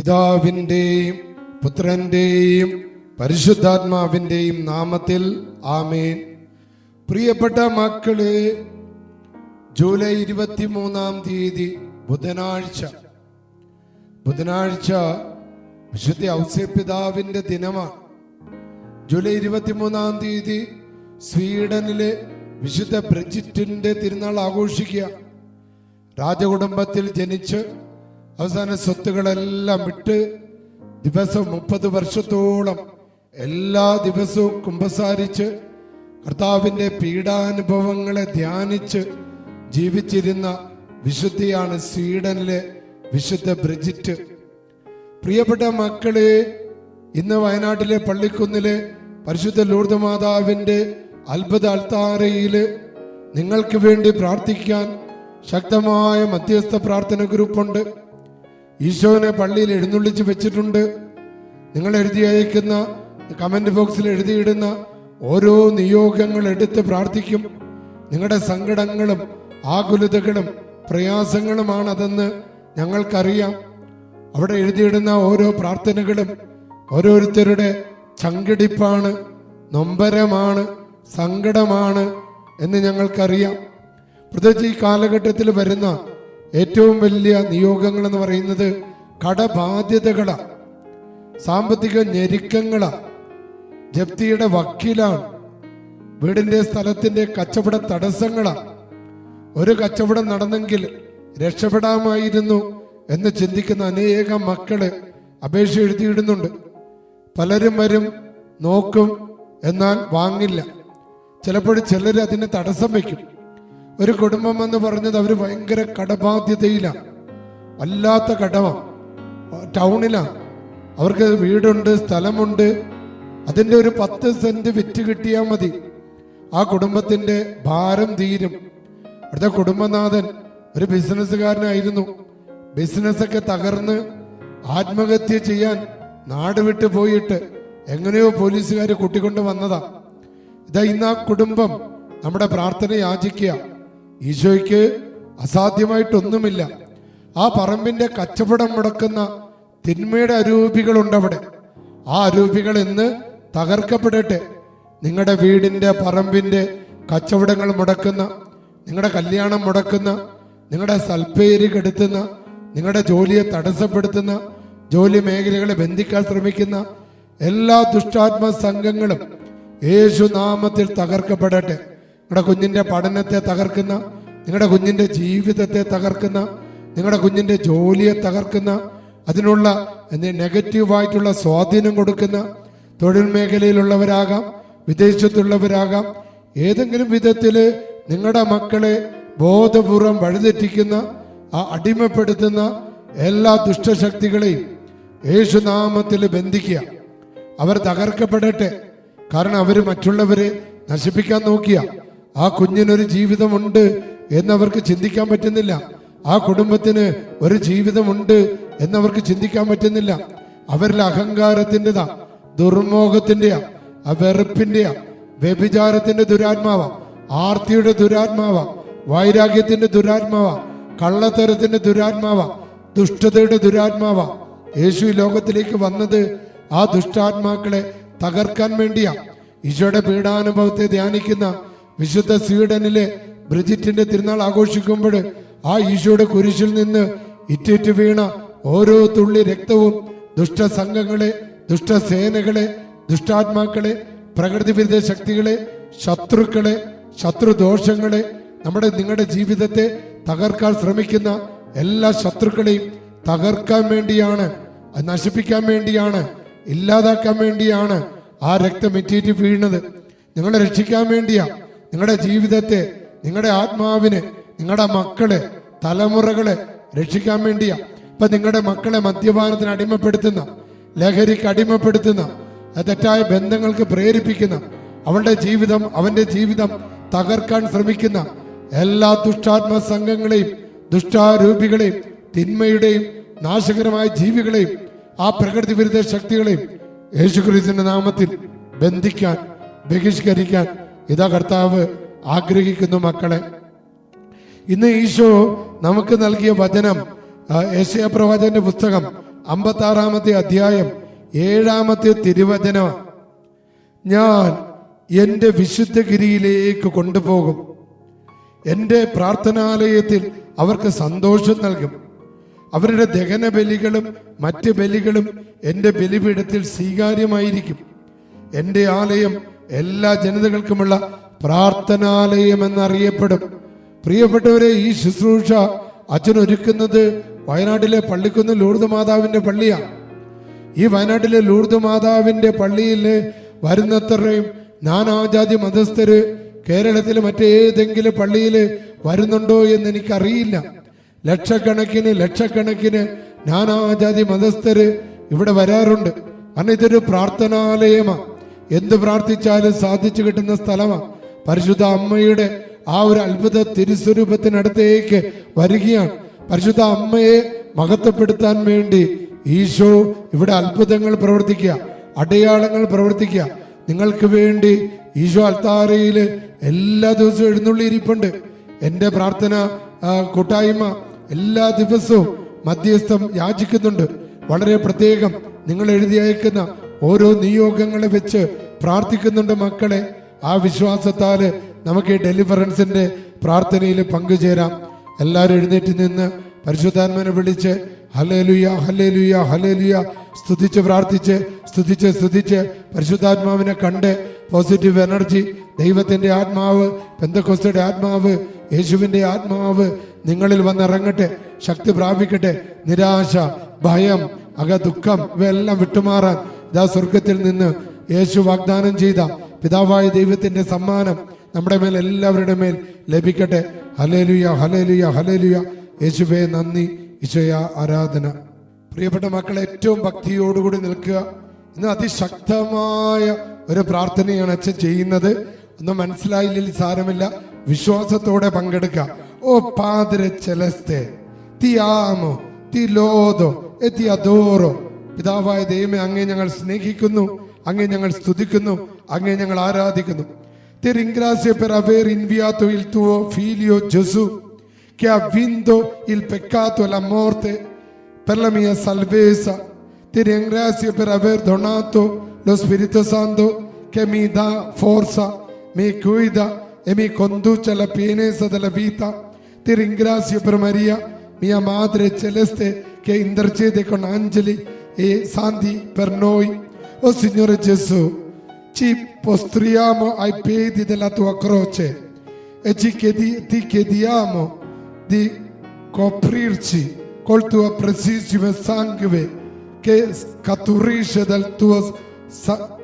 പിതാവിന്റെയും പുത്രന്റെയും പരിശുദ്ധാത്മാവിന്റെയും നാമത്തിൽ ആമേൻ. പ്രിയപ്പെട്ട മക്കൾ ജൂലൈ ഇരുപത്തിമൂന്നാം തീയതി ബുധനാഴ്ച. ബുധനാഴ്ച വിശുദ്ധ ഔസ്യപിതാവിന്റെ ദിനമാണ്. ജൂലൈ ഇരുപത്തിമൂന്നാം തീയതി സ്വീഡനിലെ വിശുദ്ധ ബ്രിജിറ്റിന്റെ തിരുനാൾ ആഘോഷിക്കുക. രാജകുടുംബത്തിൽ ജനിച്ച് അവസാന സ്വത്തുകളെല്ലാം വിട്ട് ദിവസം മുപ്പത് വർഷത്തോളം എല്ലാ ദിവസവും കുമ്പസാരിച്ച് കർത്താവിന്റെ പീഡാനുഭവങ്ങളെ ധ്യാനിച്ച് ജീവിച്ചിരുന്ന വിശുദ്ധിയാണ് സ്വീഡനിലെ വിശുദ്ധ ബ്രിജിറ്റ്. പ്രിയപ്പെട്ട മക്കളെ ഇന്ന് വയനാട്ടിലെ പള്ളിക്കുന്നിലെ പരിശുദ്ധ ലൂർദ് മാതാവിന്റെ അത്ഭുത അൽത്താരയിൽ നിങ്ങൾക്ക് വേണ്ടി പ്രാർത്ഥിക്കാൻ ശക്തമായ മധ്യസ്ഥ പ്രാർത്ഥന ഗ്രൂപ്പുണ്ട്. ഈശോനെ പള്ളിയിൽ എഴുന്നള്ളിച്ച് വെച്ചിട്ടുണ്ട്. നിങ്ങൾ എഴുതി അയക്കുന്ന കമന്റ് ബോക്സിൽ എഴുതിയിടുന്ന ഓരോ നിയോഗങ്ങൾ എടുത്ത് പ്രാർത്ഥിക്കും. നിങ്ങളുടെ സങ്കടങ്ങളും ആകുലതകളും പ്രയാസങ്ങളുമാണ് അതെന്ന് ഞങ്ങൾക്കറിയാം. അവിടെ എഴുതിയിടുന്ന ഓരോ പ്രാർത്ഥനകളും ഓരോരുത്തരുടെ ചങ്കിടിപ്പാണ് നൊമ്പരമാണ് സങ്കടമാണ് എന്ന് ഞങ്ങൾക്കറിയാം. പ്രത്യേകിച്ച് ഈ കാലഘട്ടത്തിൽ വരുന്ന ഏറ്റവും വലിയ നിയോഗങ്ങൾ എന്ന് പറയുന്നത് കടബാധ്യതകളാണ് സാമ്പത്തിക ഞെരുക്കങ്ങളാണ് ജപ്തിയുടെ വക്കീലാണ്. വീടിന്റെ സ്ഥലത്തിന്റെ കച്ചവട തടസ്സങ്ങളാണ് ഒരു കച്ചവടം നടന്നെങ്കിൽ രക്ഷപ്പെടാമായിരുന്നു എന്ന് ചിന്തിക്കുന്ന അനേകം മക്കൾ അപേക്ഷ എഴുതിയിടുന്നുണ്ട്. പലരും വരും നോക്കും എന്നാൽ വാങ്ങില്ല. ചിലപ്പോൾ ചിലർ അതിനെ തടസ്സം വയ്ക്കും. ഒരു കുടുംബം എന്ന് പറഞ്ഞത് അവർ ഭയങ്കര കടബാധ്യതയിലാണ് വല്ലാത്ത കടമ. ടൗണിലാണ് അവർക്ക് വീടുണ്ട് സ്ഥലമുണ്ട്. അതിന്റെ ഒരു പത്ത് സെന്റ് വിറ്റ് കിട്ടിയാൽ മതി. ആ കുടുംബത്തിന്റെ ഭാരം തീരും. അവിടുത്തെ കുടുംബനാഥൻ ഒരു ബിസിനസ്സുകാരനായിരുന്നു. ബിസിനസ്സൊക്കെ തകർന്ന് ആത്മഹത്യ ചെയ്യാൻ നാട് വിട്ടു പോയിട്ട് എങ്ങനെയോ പോലീസുകാർ കൂട്ടിക്കൊണ്ട് വന്നതാ. ഇതാ ഇന്ന് ആ കുടുംബം നമ്മുടെ പ്രാർത്ഥന യാചിക്കുക ഈശോയ്ക്ക് അസാധ്യമായിട്ടൊന്നുമില്ല. ആ പറമ്പിന്റെ കച്ചവടം മുടക്കുന്ന തിന്മയുടെ അരൂപികളുണ്ടവിടെ. ആ അരൂപികൾ ഇന്ന് തകർക്കപ്പെടട്ടെ. നിങ്ങളുടെ വീടിന്റെ പറമ്പിന്റെ കച്ചവടങ്ങൾ മുടക്കുന്ന നിങ്ങളുടെ കല്യാണം മുടക്കുന്ന നിങ്ങളുടെ സൽപ്പേര് കെടുത്തുന്ന നിങ്ങളുടെ ജോലിയെ തടസ്സപ്പെടുത്തുന്ന ജോലി മേഖലകളെ ബന്ധിക്കാൻ ശ്രമിക്കുന്ന എല്ലാ ദുഷ്ടാത്മ സംഘങ്ങളും യേശുനാമത്തിൽ തകർക്കപ്പെടട്ടെ. നിങ്ങളുടെ കുഞ്ഞിന്റെ പഠനത്തെ തകർക്കുന്ന നിങ്ങളുടെ കുഞ്ഞിന്റെ ജീവിതത്തെ തകർക്കുന്ന നിങ്ങളുടെ കുഞ്ഞിന്റെ ജോലിയെ തകർക്കുന്ന അതിനുള്ള നെഗറ്റീവായിട്ടുള്ള സ്വാധീനം കൊടുക്കുന്ന തൊഴിൽ മേഖലയിലുള്ളവരാകാം വിദേശത്തുള്ളവരാകാം ഏതെങ്കിലും വിധത്തിൽ നിങ്ങളുടെ മക്കളെ ബോധപൂർവം വഴിതെറ്റിക്കുന്ന ആ അടിമപ്പെടുത്തുന്ന എല്ലാ ദുഷ്ടശക്തികളെയും യേശുനാമത്തിൽ ബന്ധിക്കുക. അവർ തകർക്കപ്പെടട്ടെ. കാരണം അവർ മറ്റുള്ളവരെ നശിപ്പിക്കാൻ നോക്കിയ. ആ കുഞ്ഞിനൊരു ജീവിതമുണ്ട് എന്നവർക്ക് ചിന്തിക്കാൻ പറ്റുന്നില്ല. ആ കുടുംബത്തിന് ഒരു ജീവിതമുണ്ട് എന്നവർക്ക് ചിന്തിക്കാൻ പറ്റുന്നില്ല. അവരിൽ അഹങ്കാരത്തിന്റെതാ ദുർമോഹത്തിന്റെയാ ആ വെറുപ്പിന്റെയാ വ്യഭിചാരത്തിന്റെ ദുരാത്മാവ ആർത്തിയുടെ ദുരാത്മാവ വൈരാഗ്യത്തിന്റെ ദുരാത്മാവ കള്ളത്തരത്തിന്റെ ദുരാത്മാവ ദുഷ്ടതയുടെ ദുരാത്മാവ. യേശു ലോകത്തിലേക്ക് വന്നത് ആ ദുഷ്ടാത്മാക്കളെ തകർക്കാൻ വേണ്ടിയാ. ഈശോയുടെ പീഡാനുഭവത്തെ ധ്യാനിക്കുന്ന വിശുദ്ധ സ്വീഡനിലെ ബ്രിജിറ്റിന്റെ തിരുനാൾ ആഘോഷിക്കുമ്പോൾ ആ ഈശോയുടെ കുരിശിൽ നിന്ന് ഇറ്റിറ്റ് വീണ ഓരോ തുള്ളി രക്തവും ദുഷ്ടസംഘങ്ങളെ ദുഷ്ടസേനകളെ ദുഷ്ടാത്മാക്കളെ പ്രകൃതി വിരുദ്ധ ശക്തികളെ ശത്രുക്കളെ ശത്രുദോഷങ്ങളെ നമ്മുടെ നിങ്ങളുടെ ജീവിതത്തെ തകർക്കാൻ ശ്രമിക്കുന്ന എല്ലാ ശത്രുക്കളെയും തകർക്കാൻ വേണ്ടിയാണ് നശിപ്പിക്കാൻ വേണ്ടിയാണ് ഇല്ലാതാക്കാൻ വേണ്ടിയാണ് ആ രക്തം ഇറ്റിയിട്ട് വീണത്. നിങ്ങളെ രക്ഷിക്കാൻ വേണ്ടിയാ നിങ്ങളുടെ ജീവിതത്തെ നിങ്ങളുടെ ആത്മാവിന് നിങ്ങളുടെ മക്കളെ തലമുറകളെ രക്ഷിക്കാൻ വേണ്ടിയാ. ഇപ്പൊ നിങ്ങളുടെ മക്കളെ മദ്യപാനത്തിന് അടിമപ്പെടുത്തുന്ന ലഹരിക്ക് അടിമപ്പെടുത്തുന്ന തെറ്റായ ബന്ധങ്ങൾക്ക് പ്രേരിപ്പിക്കുന്ന അവളുടെ ജീവിതം അവന്റെ ജീവിതം തകർക്കാൻ ശ്രമിക്കുന്ന എല്ലാ ദുഷ്ടാത്മ സംഘങ്ങളെയും ദുഷ്ടാരൂപികളെയും തിന്മയുടെയും നാശകരമായ ജീവികളെയും ആ പ്രകൃതി വിരുദ്ധ ശക്തികളെയും യേശുക്രിസ്തുവിന്റെ നാമത്തിൽ ബന്ധിക്കാൻ ബഹിഷ്കരിക്കാൻ ഇതാ കർത്താവ് ആഗ്രഹിക്കുന്നു മക്കളെ. ഇന്ന് ഈശോ നമുക്ക് നൽകിയ വചനം ഏഷ്യ യേശയ പ്രവാചകന്റെ പുസ്തകം അമ്പത്തി ആറാമത്തെ അധ്യായം ഏഴാമത്തെ തിരുവചന ഞാൻ എന്റെ വിശുദ്ധഗിരിയിലേക്ക് കൊണ്ടുപോകും. എന്റെ പ്രാർത്ഥനാലയത്തിൽ അവർക്ക് സന്തോഷം നൽകും. അവരുടെ ദഹന ബലികളും മറ്റ് ബലികളും എന്റെ ബലിപീഠത്തിൽ സ്വീകാര്യമായിരിക്കും. എന്റെ ആലയം എല്ലാ ജനതകൾക്കുമുള്ള പ്രാർത്ഥനാലയം എന്നറിയപ്പെടും. പ്രിയപ്പെട്ടവരെ ഈ ശുശ്രൂഷ അച്ഛൻ ഒരുക്കുന്നത് വയനാട്ടിലെ പള്ളിക്കുന്ന് ലൂർദ് മാതാവിന്റെ പള്ളിയാണ്. ഈ വയനാട്ടിലെ ലൂർദ് മാതാവിന്റെ പള്ളിയിൽ വരുന്നത്രയും നാനാജാതി മതസ്ഥര് കേരളത്തിലെ മറ്റേതെങ്കിലും പള്ളിയിൽ വരുന്നുണ്ടോ എന്ന് എനിക്കറിയില്ല. ലക്ഷക്കണക്കിന് ലക്ഷക്കണക്കിന് നാനാജാതി മതസ്ഥര് ഇവിടെ വരാറുണ്ട്. കാരണം ഇതൊരു പ്രാർത്ഥനാലയമാണ് എന്ത് പ്രാർത്ഥിച്ചാലും സാധിച്ചു കിട്ടുന്ന സ്ഥലമാണ് പരിശുദ്ധ അമ്മയുടെ ആ ഒരു അത്ഭുത തിരുസ്വരൂപത്തിനടുത്തേക്ക് വരികയാണ്. പരിശുദ്ധ അമ്മയെ മഹത്വപ്പെടുത്താൻ വേണ്ടി ഈശോ ഇവിടെ അത്ഭുതങ്ങൾ പ്രവർത്തിക്കുക അടയാളങ്ങൾ പ്രവർത്തിക്കുക. നിങ്ങൾക്ക് വേണ്ടി ഈശോ അൽത്താറയിൽ എല്ലാ ദിവസവും എഴുന്നള്ളിയിരിപ്പുണ്ട്. എന്റെ പ്രാർത്ഥന കൂട്ടായ്മ എല്ലാ ദിവസവും മധ്യസ്ഥം യാചിക്കുന്നുണ്ട്. വളരെ പ്രത്യേകം നിങ്ങൾ എഴുതി അയക്കുന്ന ഓരോ നിയോഗങ്ങളെ വെച്ച് പ്രാർത്ഥിക്കുന്നുണ്ട് മക്കളെ. ആ വിശ്വാസത്താൽ നമുക്ക് ഈ ഡെലിവറൻസിന്റെ പ്രാർത്ഥനയിൽ പങ്കുചേരാം. എല്ലാവരും എഴുന്നേറ്റ് നിന്ന് പരിശുദ്ധാത്മനെ വിളിച്ച് ഹലേലുയ ഹലേലുയ ഹലേലുയ സ്തുതിച്ച് പ്രാർത്ഥിച്ച് സ്തുതിച്ച് സ്തുതിച്ച് പരിശുദ്ധാത്മാവിനെ കണ്ട് പോസിറ്റീവ് എനർജി ദൈവത്തിന്റെ ആത്മാവ് പെന്തക്കൊസ്തയുടെ ആത്മാവ് യേശുവിന്റെ ആത്മാവ് നിങ്ങളിൽ വന്നിറങ്ങട്ടെ ശക്തി പ്രാപിക്കട്ടെ. നിരാശ ഭയം അക ദുഃഖം ഇവയെല്ലാം വിട്ടുമാറാൻ ഇതാ സ്വർഗത്തിൽ നിന്ന് യേശു വാഗ്ദാനം ചെയ്ത പിതാവായ ദൈവത്തിന്റെ സമ്മാനം നമ്മുടെ മേൽ എല്ലാവരുടെ മേൽ ലഭിക്കട്ടെ. ഹലേലുയ ഹലേലുയ ഹലേലുയ യേശുവേ നന്ദി ഈശോയ ആരാധന. പ്രിയപ്പെട്ട മക്കളെ ഏറ്റവും ഭക്തിയോടുകൂടി നിൽക്കുക. ഇന്ന് അതിശക്തമായ ഒരു പ്രാർത്ഥനയാണ് അച്ഛൻ ചെയ്യുന്നത്. ഒന്നും മനസ്സിലായില്ലെങ്കിൽ സാരമില്ല. വിശ്വാസത്തോടെ പങ്കെടുക്കുക. ഓ പാതിര ചെലസ്തേ തിയാമോ ലോദോ എത്തി അതോറോ പിതാവായ ദൈവമേ അങ്ങേ ഞങ്ങൾ സ്നേഹിക്കുന്നു അങ്ങേ ഞങ്ങൾ സ്തുതിക്കുന്നു അങ്ങേ ഞങ്ങൾ ആരാധിക്കുന്നു Ti ringrazio per aver inviato il tuo figlio Gesù che ha vinto il peccato e la morte per la mia salvezza. Ti ringrazio per aver donato lo Spirito Santo che mi dà forza, mi guida e mi conduce alla pienezza della vita. Ti ringrazio per Maria, mia Madre Celeste, che intercede con angeli e santi per noi. Oh Signore Gesù, ci postriamo ai piedi della tua croce e chiedi- ti chiediamo di coprirci col tuo preziosissimo sangue che scaturisce dal tuo sa-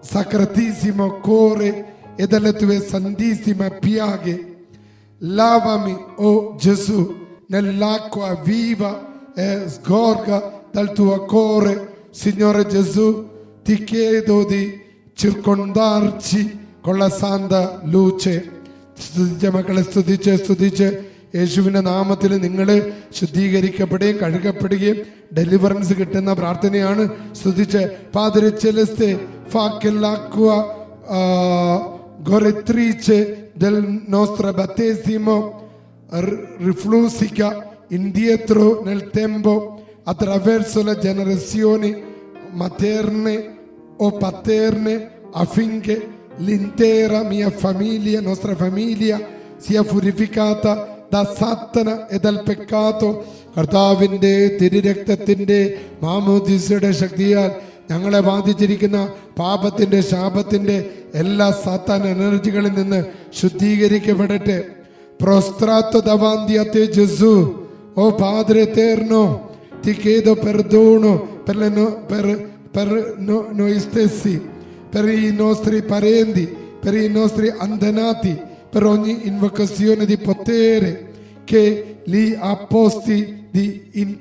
sacratissimo cuore e dalle tue santissime piaghe. Lavami, oh Gesù, nell'acqua viva e sgorga dal tuo cuore. Signore Gesù, ti chiedo di circondarci con la santa luce. സ്തുതിച്ച മക്കളെ സ്തുതിച്ച് സ്തുതിച്ച് യേശുവിന്റെ നാമത്തിൽ നിങ്ങൾ ശുദ്ധീകരിക്കപ്പെടുകയും കഴുകപ്പെടുകയും deliverance കിട്ടുന്ന പ്രാർത്ഥനയാണ് സ്തുതിച്ച് പാതിരി ചെലസ്തെ ഫാക്കെല്ലാക്കുക gorettrice del nostro battesimo riflussica indietro nel tempo attraverso le generazioni materne o paterne affinché l'intera mia famiglia, nostra famiglia, sia purificata Satana e dal peccato. കർത്താവിന്റെ തിരുരക്തത്തിന്റെ മാമോദിസയുടെ ശക്തിയാൽ ഞങ്ങളെ ബാധിച്ചിരിക്കുന്ന പാപത്തിന്റെ ശാപത്തിന്റെ എല്ലാ സാത്താൻ എനർജികളിൽ നിന്ന് ശുദ്ധീകരിക്കപ്പെടട്ടെ prostrato davanti ജസു oh പാദ്രെ oh eterno, ti chiedo perdono per, no- per- per no- noi stessi, per i nostri parenti, per i nostri antenati, per ogni invocazione di potere che li ha posti in-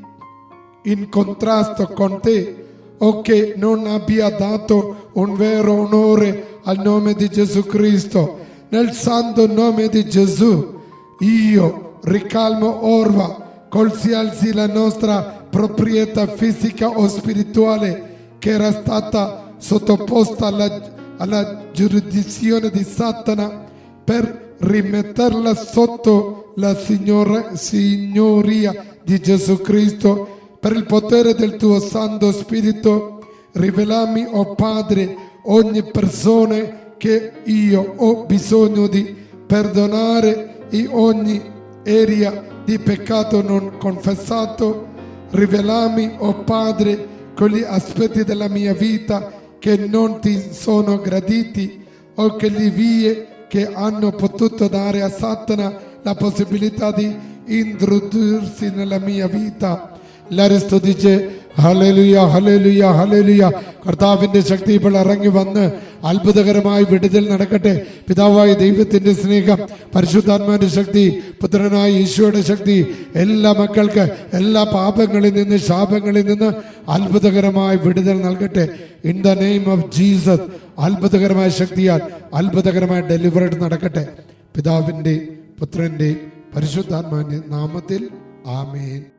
in contrasto con te o che non abbia dato un vero onore al nome di Gesù Cristo. Nel santo nome di Gesù, io ricalmo orva, qualsiasi la nostra proprietà fisica o spirituale che era stata sottoposta alla, alla giurisdizione di Satana per rimetterla sotto la signora- signoria di Gesù Cristo per il potere del tuo Santo Spirito, rivelami, oh Padre, ogni persona che io ho bisogno di perdonare in ogni area di peccato non confessato rivelami, o oh Padre, quegli aspetti della mia vita che non ti sono graditi o quelle vie che hanno potuto dare a Satana la possibilità di introdursi nella mia vita. L'arresto di Gesù ഹലലുയ ഹലലുയ ഹലലുയ കർത്താവിന്റെ ശക്തി ഇപ്പോൾ ഇറങ്ങി വന്ന് അത്ഭുതകരമായി വിടുതൽ നടക്കട്ടെ. പിതാവായ ദൈവത്തിന്റെ സ്നേഹം പരിശുദ്ധാത്മാവിന്റെ ശക്തി പുത്രനായ ഈശോയുടെ ശക്തി എല്ലാ മക്കൾക്ക് എല്ലാ പാപങ്ങളിൽ നിന്ന് ശാപങ്ങളിൽ നിന്ന് അത്ഭുതകരമായ വിടുതൽ നൽകട്ടെ. In the name of Jesus അത്ഭുതകരമായ ശക്തിയാൽ അത്ഭുതകരമായ ഡെലിവറേഡ് നടക്കട്ടെ. പിതാവിന്റെ പുത്രന്റെ പരിശുദ്ധാത്മാവിന്റെ നാമത്തിൽ ആമേൻ.